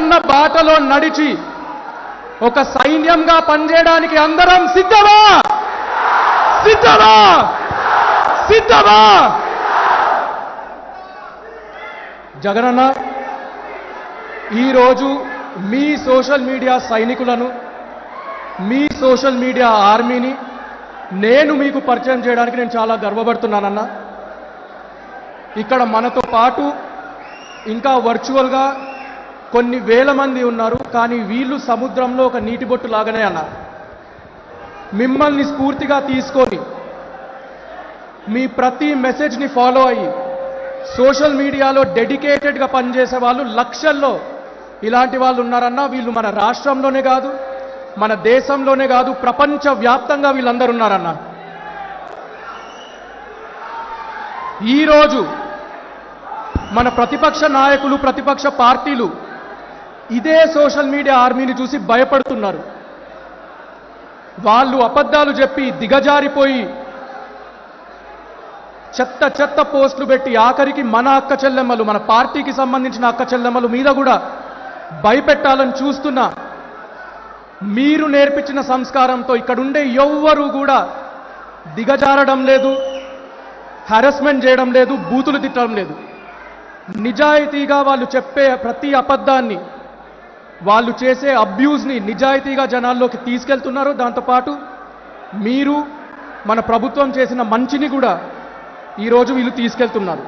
జగనన్న బాటలో నడిచి ఒక సైన్యంగా పనిచేయడానికి అందరం సిద్ధమా? సిద్ధమా? సిద్ధమా? జగనన్న ఈరోజు మీ సోషల్ మీడియా సైనికులను మీ సోషల్ మీడియా ఆర్మీని నేను మీకు పరిచయం చేయడానికి నేను చాలా గర్వపడుతున్నానన్నా. ఇక్కడ మనతో పాటు ఇంకా వర్చువల్గా కొన్ని వేల మంది ఉన్నారు కానీ వీళ్ళు సముద్రంలో ఒక నీటి బొట్టు లాగానే అన్నారు. మిమ్మల్ని స్ఫూర్తిగా తీసుకొని మీ ప్రతి మెసేజ్ని ఫాలో అయ్యి సోషల్ మీడియాలో డెడికేటెడ్గా పనిచేసే వాళ్ళు లక్షల్లో ఇలాంటి వాళ్ళు ఉన్నారన్నా వీళ్ళు మన రాష్ట్రంలోనే కాదు మన దేశంలోనే కాదు ప్రపంచ వ్యాప్తంగా వీళ్ళందరూ ఉన్నారన్నా. ఈరోజు మన ప్రతిపక్ష నాయకులు ప్రతిపక్ష పార్టీలు ఇదే సోషల్ మీడియా ఆర్మీని చూసి భయపడుతున్నారు. వాళ్ళు అబద్ధాలు చెప్పి దిగజారిపోయి చెత్త చెత్త పోస్టులు పెట్టి ఆఖరికి మన అక్క చెల్లెమ్మలు మన పార్టీకి సంబంధించిన అక్క చెల్లెమ్మలు మీద కూడా భయపెట్టాలని చూస్తున్నా మీరు నేర్పించిన సంస్కారంతో ఇక్కడుండే ఎవ్వరూ కూడా దిగజారడం లేదు హెరస్మెంట్ చేయడం లేదు బూతులు తిట్టడం లేదు. నిజాయితీగా వాళ్ళు చెప్పే ప్రతి అబద్ధాన్ని వాళ్ళు చేసే అబ్యూజ్ని నిజాయితీగా జనాల్లోకి తీసుకెళ్తున్నారు. దాంతోపాటు మీరు మన ప్రభుత్వం చేసిన మంచిని కూడా ఈరోజు వీళ్ళు తీసుకెళ్తున్నారు.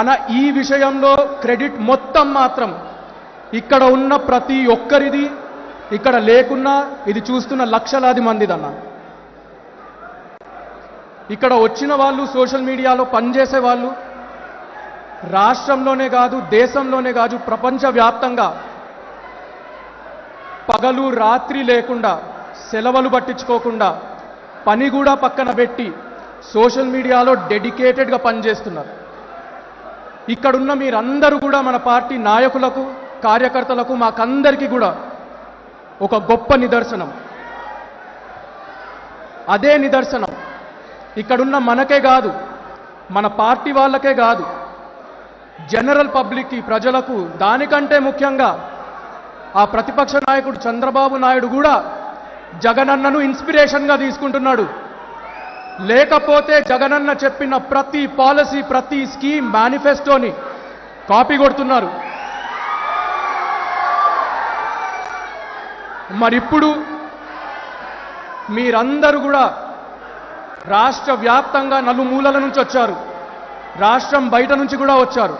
అన్న ఈ విషయంలో క్రెడిట్ మొత్తం మాత్రం ఇక్కడ ఉన్న ప్రతి ఒక్కరిది ఇక్కడ లేకున్నా ఇది చూస్తున్న లక్షలాది మందిదన్న. ఇక్కడ వచ్చిన వాళ్ళు సోషల్ మీడియాలో పనిచేసే వాళ్ళు రాష్ట్రంలోనే కాదు దేశంలోనే కాదు ప్రపంచవ్యాప్తంగా పగలు రాత్రి లేకుండా సెలవులు పట్టించుకోకుండా పని కూడా పక్కన పెట్టి సోషల్ మీడియాలో డెడికేటెడ్గా పనిచేస్తున్నారు. ఇక్కడున్న మీరందరూ కూడా మన పార్టీ నాయకులకు కార్యకర్తలకు మాకందరికీ కూడా ఒక గొప్ప నిదర్శనం. అదే నిదర్శనం. ఇక్కడున్న మనకే కాదు మన పార్టీ వాళ్ళకే కాదు జనరల్ పబ్లిక్కి ప్రజలకు దానికంటే ముఖ్యంగా ఆ ప్రతిపక్ష నాయకుడు చంద్రబాబు నాయుడు కూడా జగనన్నను ఇన్స్పిరేషన్గా తీసుకుంటున్నాడు. లేకపోతే జగనన్న చెప్పిన ప్రతి పాలసీ ప్రతి స్కీమ్ మేనిఫెస్టోని కాపీ కొడుతున్నారు. మరిప్పుడు మీరందరూ కూడా రాష్ట్ర వ్యాప్తంగా నలుమూలల నుంచి వచ్చారు. రాష్ట్రం బయట నుంచి కూడా వచ్చారు.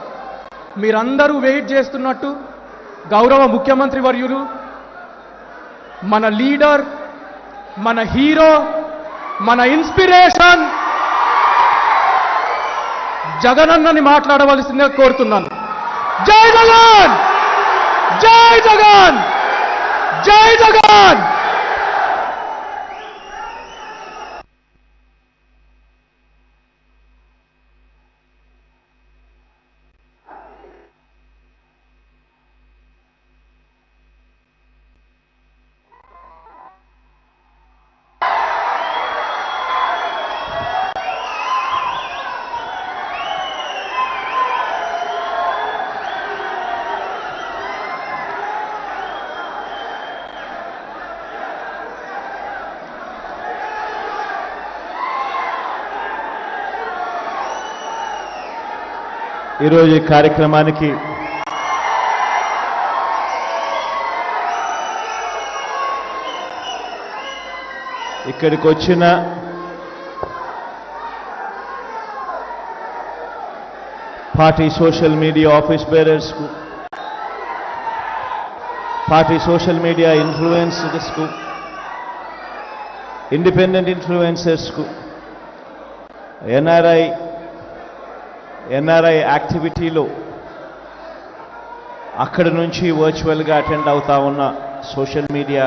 మీరందరూ వెయిట్ చేస్తున్నట్టు గౌరవ ముఖ్యమంత్రి వర్యులు మన లీడర్ మన హీరో మన ఇన్స్పిరేషన్ జగనన్నని మాట్లాడవలసిందిగా కోరుతున్నాను. జై జగన్! జై జగన్! జై జగన్! ఈరోజు ఈ కార్యక్రమానికి ఇక్కడికి వచ్చిన పార్టీ సోషల్ మీడియా ఆఫీస్ బేరర్స్కు పార్టీ సోషల్ మీడియా ఇన్ఫ్లుయెన్సర్స్కు ఇండిపెండెంట్ ఇన్ఫ్లుయెన్సర్స్కు ఎన్ఆర్ఐ ఎన్ఆర్ఐ యాక్టివిటీలో అక్కడి నుంచి వర్చువల్గా అటెండ్ అవుతా ఉన్న సోషల్ మీడియా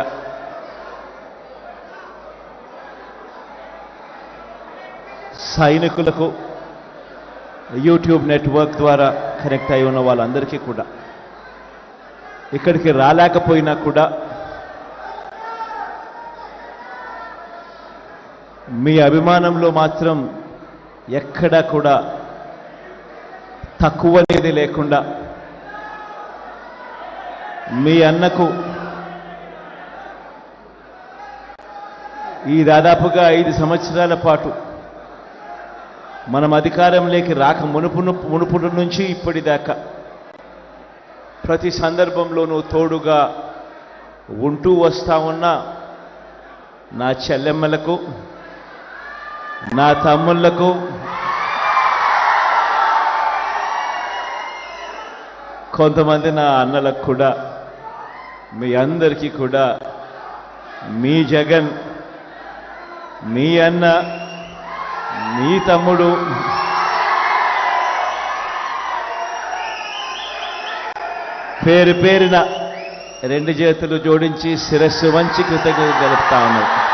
సైనికులకు యూట్యూబ్ నెట్వర్క్ ద్వారా కనెక్ట్ అయి ఉన్న వాళ్ళందరికీ కూడా. ఇక్కడికి రాలేకపోయినా కూడా మీ అభిమానంలో మాత్రం ఎక్కడా కూడా తక్కువ అనేది లేకుండా మీ అన్నకు ఈ దాదాపుగా ఐదు సంవత్సరాల పాటు మనం అధికారంలోకి రాక మునుపు మునుపుడు నుంచి ఇప్పటిదాకా ప్రతి సందర్భంలోనూ తోడుగా ఉంటూ వస్తా ఉన్న నా చెల్లెమ్మలకు నా తమ్ముళ్ళకు కొంతమంది నా అన్నలకు కూడా మీ అందరికీ కూడా మీ జగన్ మీ అన్న మీ తమ్ముడు పేరు పేరిన రెండు చేతులు జోడించి శిరస్సు వంచి కృతజ్ఞత తెలుపుతా ఉన్నారు